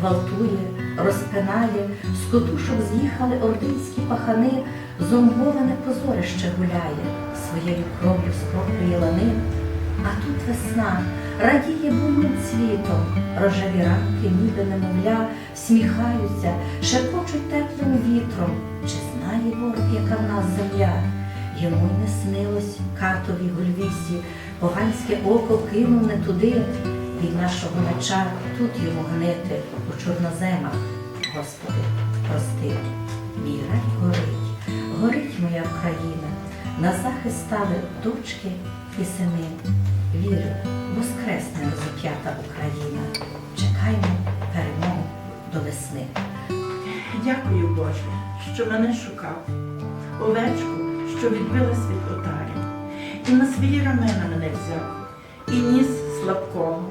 гвалтує, розпинає, з котушок з'їхали ординські пахани, зомбоване позорище гуляє, своєю кров'ю скроплює лани. А тут весна радіє буйним цвітом, рожеві ранки, ніби немовля, всміхаються, шепочуть теплим вітром. Чи знає ворог, яка в нас земля? Йому й не снилось катові гульвісі, поганське око кинув не туди, від нашого меча тут йому гнити у чорноземах. Господи, прости, мій рай горить, горить моя країна, на захист стали дочки і сини. Вірю, воскресне розіп'ята Україна. Чекаймо перемогу до весни. Дякую, Боже, що мене шукав, овечку, що відбилась від отарі, і на свої рамена мене взяв, і ніс слабкого.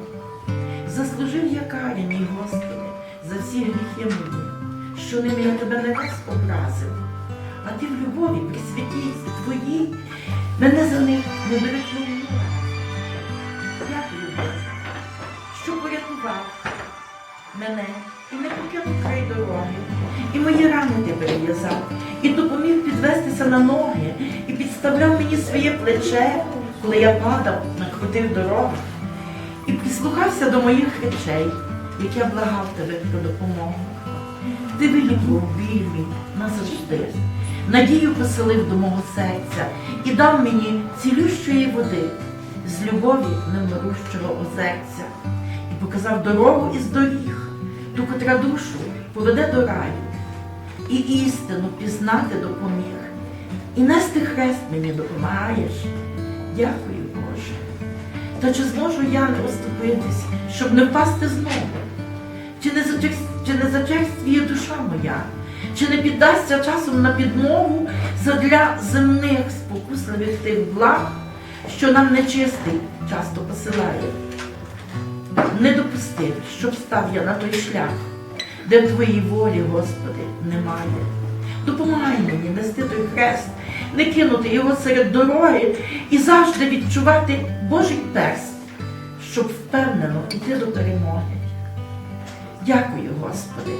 Заслужив я карі, мій Господи, за всі гріхи мої, що ними я тебе не раз образив, а ти в любові при святій твоїй мене за них не берегли. Дякую, Боже, що порятував мене і не покинув край дороги, і мої рани ти перев'язав, і допоміг підвестися на ноги, і підставляв мені своє плече, коли я падав на крутих дорогах, і прислухався до моїх речей, як я благав тебе про допомогу. Ти вилікував біль мій назавжди, надію поселив до мого серця і дав мені цілющої води з любові невмирущого озерця і показав дорогу із доріг, ту, котра душу поведе до раю, і істину пізнати допоміг, і нести хрест мені допомагаєш. Дякую. Та чи зможу я не оступитись, щоб не впасти знову? Чи не, зачерс- чи душа моя? Чи не піддасться часом на підмогу задля земних спокусливих тих благ, що нам нечистий часто посилає? Не допусти, щоб став я на той шлях, де твоїй волі, Господи, немає. Допомагай мені нести той хрест, не кинути його серед дороги і завжди відчувати Божий перст, щоб впевнено йти до перемоги. Дякую, Господи,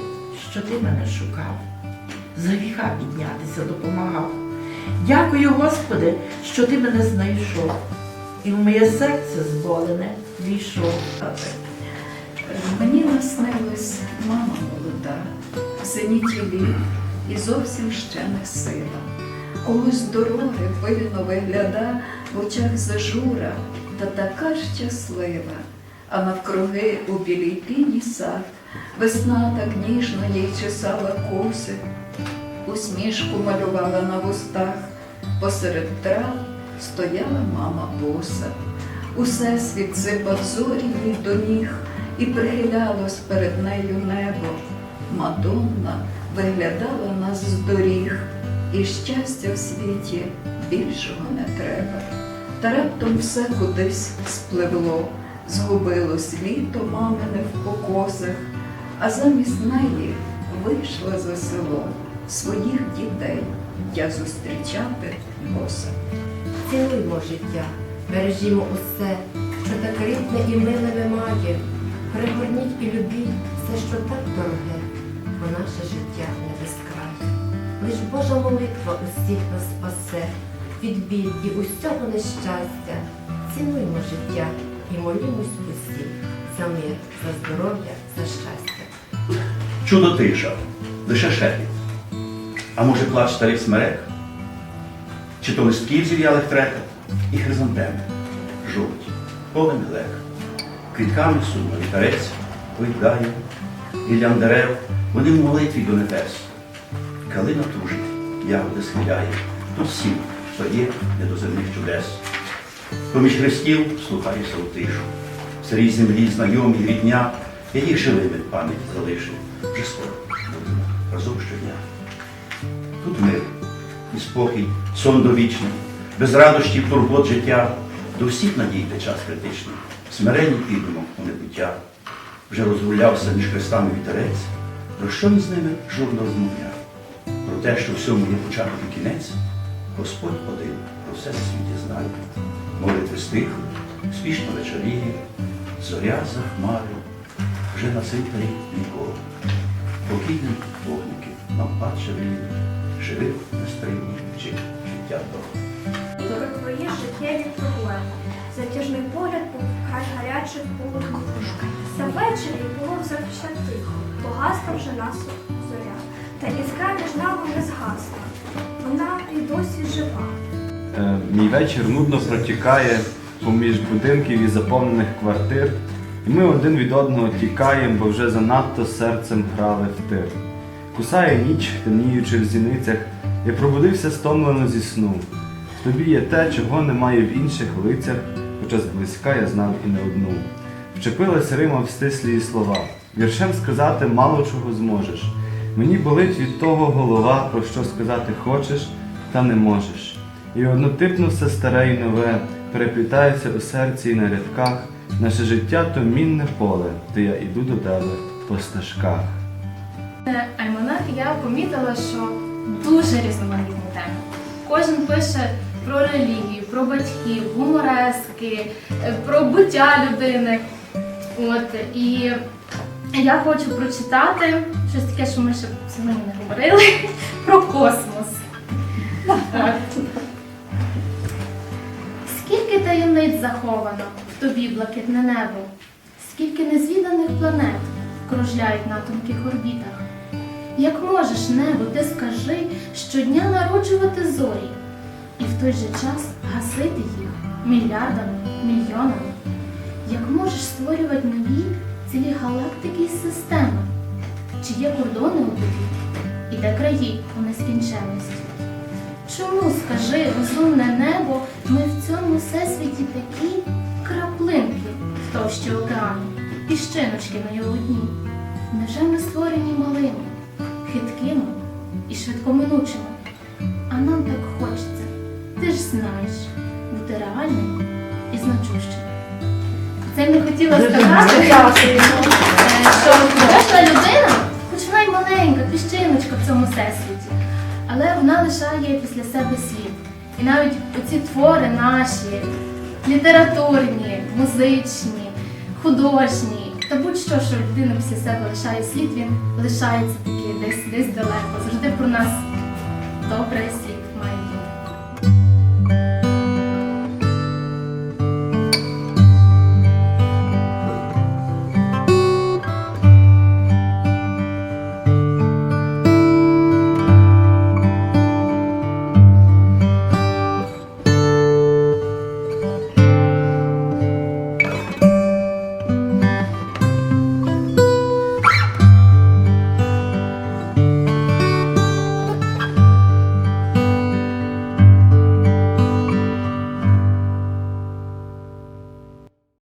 що Ти мене шукав, за гріха піднятися допомагав. Дякую, Господи, що Ти мене знайшов, і в моє серце зболене війшов. Мені наснилась мама молода, зеніті і зовсім ще не сила. Ось з дороги пильно вигляда, в очах зажура, та така щаслива, а навкруги у білій піні сад, весна так ніжно їй чесала коси, усмішку малювала на вустах, посеред трав стояла мама боса. Усе світ сипав зорі їй до ніг, і прихилялось перед нею небо. Мадонна виглядала нас з доріг, і щастя в світі більшого не треба. Та раптом все кудись спливло, згубилось літо мамине в покосах, а замість неї вийшла за село своїх дітей я зустрічати боса. Цінуймо життя, бережімо усе, що так рідне і миле вимагає. Пригорніть і любіть все, що так дороге, бо наше життя не безкрає. Лиш Божа молитва усіх нас спасе, від і усього нещастя. Цінуймо життя і молімось усі за мир, за здоров'я, за щастя. Чудо тиша, лише шепіт. А може плач старих смерек? Чи то листків зів'ялих трекат і хризантеми, жовті, полем глек. Квітками сумно вітерець вигдає, гіллям дерев, вони в молитві до небес. Калина тужить, ягоди схиляє, тут всі, що є не до земних чудес. Поміж хрестів слухаюся у тишу. В сирій землі знайомі рідня, я їх живими пам'ять залишу. Вже скоро будемо разом щодня. Тут мир і спокій, сон довічний, без радощів, турбот життя, до всіх надійте час критичний, смирені підемо у небуття. Вже розгулявся між хрестами вітерець, про що він з ними журно розмовляв? Про те, що всьому є початок і кінець, Господь один про все на світі знає. Молитви стихли, спішно вечоріє, зоря за хмари, вже на рік ніколи. Покійним вогники нам війни, живих нестримні чи життя дорого. Про твої життєві проблеми. Затяжний погляд повкай гарячих полум'я. Та ввечері було завжди тихо, погасла вже нас зоря. Та іскра між нами не згасла. Вона і досі жива. Е, Мій вечір нудно протікає поміж будинків і заповнених квартир, і ми один від одного тікаємо, бо вже занадто серцем грали в тир. Кусає ніч, темніючи в зіницях, я пробудився стомлено зі сну. В тобі є те, чого немає в інших лицях, хоча зблизька я знав і не одну. Вчепилась Рима в стислі слова. Віршем сказати мало чого зможеш. Мені болить від того голова, про що сказати хочеш, та не можеш. І однотипно все старе і нове переплітається у серці і на рядках. Наше життя то мінне поле, де я іду до тебе по стежках. Е, Альманах я помітила, що дуже різноманітні теми. Кожен пише про релігію, про батьків, гуморески, е, про буття людини. От, і я хочу прочитати щось таке, що ми ще сьогодні не говорили, про космос. Скільки таємниць заховано в тобі блакитне небо, скільки незвіданих планет кружляють на тонких орбітах. Як можеш, небо, ти скажи, щодня народжувати зорі, і в той же час гасити їх мільярдами, мільйонами? Як можеш створювати нові цілі галактики і системи? Чи є кордони у тобі? І де краї у нескінченності? Чому, скажи, розумне небо, ми в цьому всесвіті такі краплинки в товщі океану, піщиночки на його дні? Невже ми створені малими, хиткими і швидкоминучими? А нам так хочеться, ти ж знаєш, бути реальним і значущим. Це я не хотіла сказати, е, що кожна людина, хоч вона й маленька, піщиночка в цьому всесвіті, але вона лишає після себе слід. І навіть оці твори наші, літературні, музичні, художні, та будь-що, що людина після себе лишає слід, він лишається такий десь десь далеко, завжди про нас добре світло.